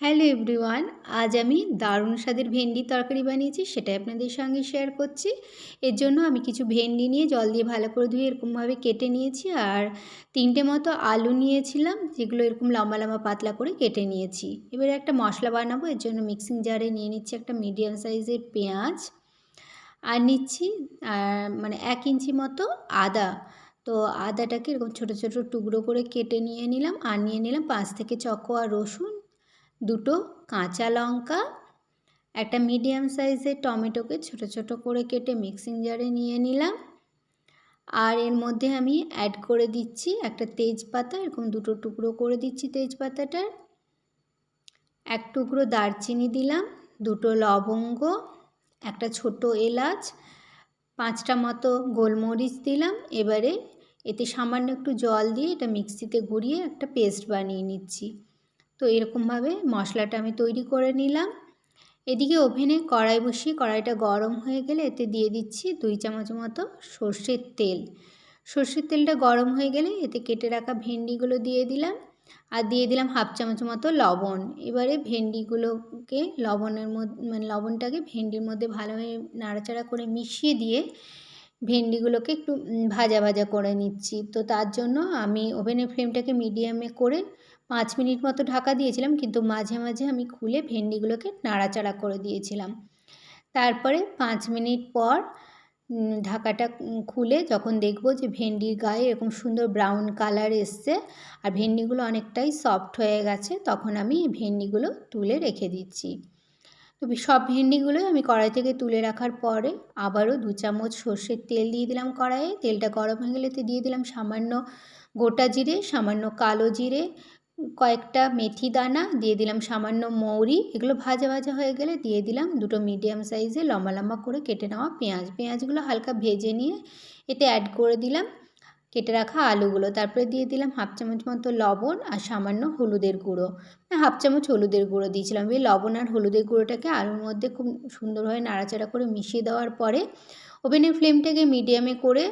Hello everyone, আজ আমি দারুণ স্বাদের ভেন্ডি তরকারি বানিয়েছি, সেটাই আপনাদের সঙ্গে শেয়ার করছি। এর জন্য আমি কিছু ভেন্ডি নিয়ে জল দিয়ে ভালো করে ধুয়ে এরকমভাবে কেটে নিয়েছি আর তিনটে মতো আলু নিয়েছিলাম, যেগুলো এরকম লম্বা লম্বা পাতলা করে কেটে নিয়েছি। এবারে একটা মশলা বানাবো, এর জন্য মিক্সিং জারে নিয়ে নিচ্ছি একটা মিডিয়াম সাইজের পেঁয়াজ আর নিচ্ছি, আর মানে এক ইঞ্চি মতো আদা। তো আদাটাকে এরকম ছোটো ছোটো টুকরো করে কেটে নিয়ে নিলাম আর নিয়ে নিলাম পাঁচ থেকে চকোয়া রসুন দুটো কাঁচা লঙ্কা, একটা মিডিয়াম সাইজের টমেটোকে ছোট ছোট করে কেটে মিক্সিং জারে নিয়ে নিলাম। আর এর মধ্যে আমি অ্যাড করে দিচ্ছি একটা তেজপাতা, এরকম দুটো টুকরো করে দিচ্ছি তেজপাতাটার। এক টুকরো দারচিনি দিলাম, দুটো লবঙ্গ, একটা ছোট এলাচ, পাঁচটা মতো গোলমরিচ দিলাম। এবারে এতে সামান্য একটু জল দিয়ে এটা মিক্সিতে ঘুরিয়ে একটা পেস্ট বানিয়ে নিচ্ছি। তো এরকমভাবে মশলাটা আমি তৈরি করে নিলাম। এদিকে ওভেনে কড়াই বসিয়ে কড়াইটা গরম হয়ে গেলে এতে দিয়ে দিচ্ছি দুই চামচ মতো সর্ষের তেল। সর্ষের তেলটা গরম হয়ে গেলে এতে কেটে রাখা ভেন্ডিগুলো দিয়ে দিলাম। আর দিয়ে দিলাম হাফ চামচ মতো লবণ। এবারে ভেন্ডিগুলোকে লবণের মধ্যে মানে লবণটাকে ভেন্ডির মধ্যে ভালোভাবে নাড়াচাড়া করে মিশিয়ে দিয়ে ভেন্ডিগুলোকে একটু ভাজা ভাজা করে নিচ্ছি। তো তার জন্য আমি ওভেনের ফ্লেমটাকে মিডিয়ামে করে পাঁচ মিনিট মতো ঢাকা দিয়েছিলাম, কিন্তু মাঝে মাঝে আমি খুলে ভেন্ডিগুলোকে নাড়াচাড়া করে দিয়েছিলাম। তারপরে পাঁচ মিনিট পর ঢাকাটা খুলে যখন দেখব যে ভেন্ডির গায়ে এরকম সুন্দর ব্রাউন কালার এসছে আর ভেন্ডিগুলো অনেকটাই সফট হয়ে গেছে, তখন আমি ভেন্ডিগুলো তুলে রেখে দিচ্ছি। তো সব ভেন্ডিগুলোই আমি কড়াই থেকে তুলে রাখার পরে আবারও দু চামচ সর্ষের তেল দিয়ে দিলাম কড়াইয়ে। তেলটা গরম হয়ে গেলে দিয়ে দিলাম সামান্য গোটা জিরে, সামান্য কালো জিরে, কয়েকটা মেথি দানা, দিয়ে দিলাম সামান্য মৌরি। এগুলো ভাজা ভাজা হয়ে গেলে দিয়ে দিলাম দুটো মিডিয়াম সাইজে লম্বা লম্বা করে কেটে নেওয়া পেঁয়াজ। পেঁয়াজগুলো হালকা ভেজে নিয়ে এতে অ্যাড করে দিলাম কেটে রাখা আলুগুলো। তারপরে দিয়ে দিলাম হাফ চামচ মতো লবণ আর সামান্য হলুদের গুঁড়ো। হাফ চামচ হলুদের গুঁড়ো দিয়েছিলাম। এই লবণ আর হলুদের গুঁড়োটাকে আলুর মধ্যে খুব সুন্দরভাবে নাড়াচাড়া করে মিশিয়ে দেওয়ার পরে, ওভেনের ফ্লেমটাকে মিডিয়ামে করে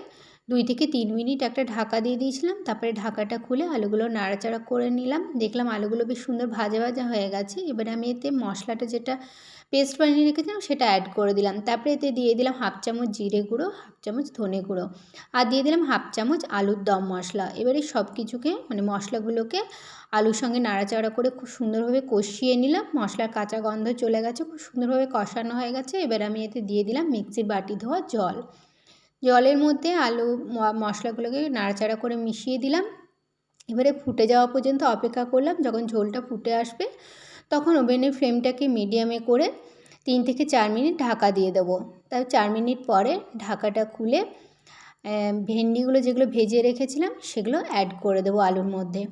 দুই থেকে তিন মিনিট একটা ঢাকা দিয়ে দিয়েছিলাম, তারপরে ঢাকাটা খুলে আলুগুলো নাড়াচাড়া করে নিলাম। দেখলাম আলুগুলো বেশ সুন্দর ভাজা ভাজা হয়ে গেছে। এবারে আমি এতে মশলাটা যেটা পেস্ট বানিয়ে রেখেছিলাম সেটা অ্যাড করে দিলাম। তারপরে এতে দিয়ে দিলাম হাফ চামচ জিরে গুঁড়ো, হাফ চামচ ধনে গুঁড়ো আর দিয়ে দিলাম হাফ চামচ আলুর দম মশলা। এবারে সব কিছুকে মানে মশলাগুলোকে আলুর সঙ্গে নাড়াচাড়া করে খুব সুন্দরভাবে কষিয়ে নিলাম। মশলার কাঁচা গন্ধ চলে গেছে, খুব সুন্দরভাবে কষানো হয়ে গেছে। এবার আমি এতে দিয়ে দিলাম মিক্সির বাটি ধোয়া জল। জলের মধ্যে আলু মশলাগুলোকে নাড়াচাড়া করে মিশিয়ে দিলাম। এবারে ফুটে যাওয়া পর্যন্ত অপেক্ষা করলাম, যখন ঝোলটা ফুটে আসবে তখন ওভেনের ফ্লেমটাকে মিডিয়ামে করে তিন থেকে চার মিনিট ঢাকা দিয়ে দেবো। তার চার মিনিট পরে ঢাকাটা খুলে ভেন্ডিগুলো যেগুলো ভেজে রেখেছিলাম সেগুলো অ্যাড করে দেবো আলুর মধ্যে।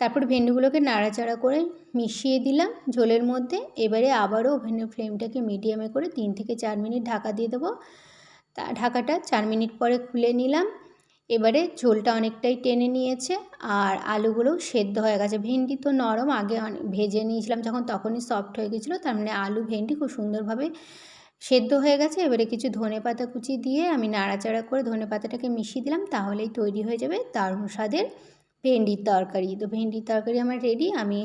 তারপর ভেন্ডিগুলোকে নাড়াচাড়া করে মিশিয়ে দিলাম ঝোলের মধ্যে। এবারে আবারও ওভেনের ফ্লেমটাকে মিডিয়ামে করে তিন থেকে চার মিনিট ঢাকা দিয়ে দেবো। তা ঢাকাটা চার মিনিট পরে খুলে নিলাম। এবারে ঝোলটা অনেকটাই টেনে নিয়েছে আর আলুগুলোও সেদ্ধ হয়ে গেছে। ভেন্ডি তো নরম, আগে ভেজে নিয়েছিলাম যখন তখনই সফট হয়ে গেছিল, তার মানে আলু ভেন্ডি খুব সুন্দরভাবে সেদ্ধ হয়ে গেছে। এবারে কিছু ধনে পাতা কুচি দিয়ে আমি নাড়াচাড়া করে ধনে পাতাটাকে মিশিয়ে দিলাম, তাহলেই তৈরি হয়ে যাবে দারুণ স্বাদের ভেন্ডির তরকারি। তো ভেন্ডির তরকারি আমার রেডি আমি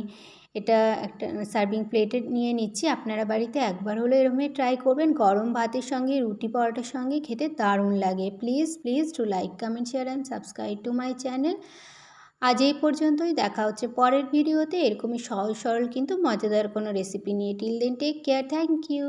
এটা একটা সার্ভিং প্লেটে নিয়ে নিচ্ছি। আপনারা বাড়িতে একবার হলে এরকমই ট্রাই করবেন। গরম ভাতের সঙ্গে, রুটি পরোটার সঙ্গে খেতে দারুণ লাগে। Please please to like comment share and subscribe to my channel আজ এই পর্যন্তই। দেখা হচ্ছে পরের ভিডিওতে এরকমই সহজ সরল কিন্তু মজাদার কোনো রেসিপি নিয়ে। Till then take care thank you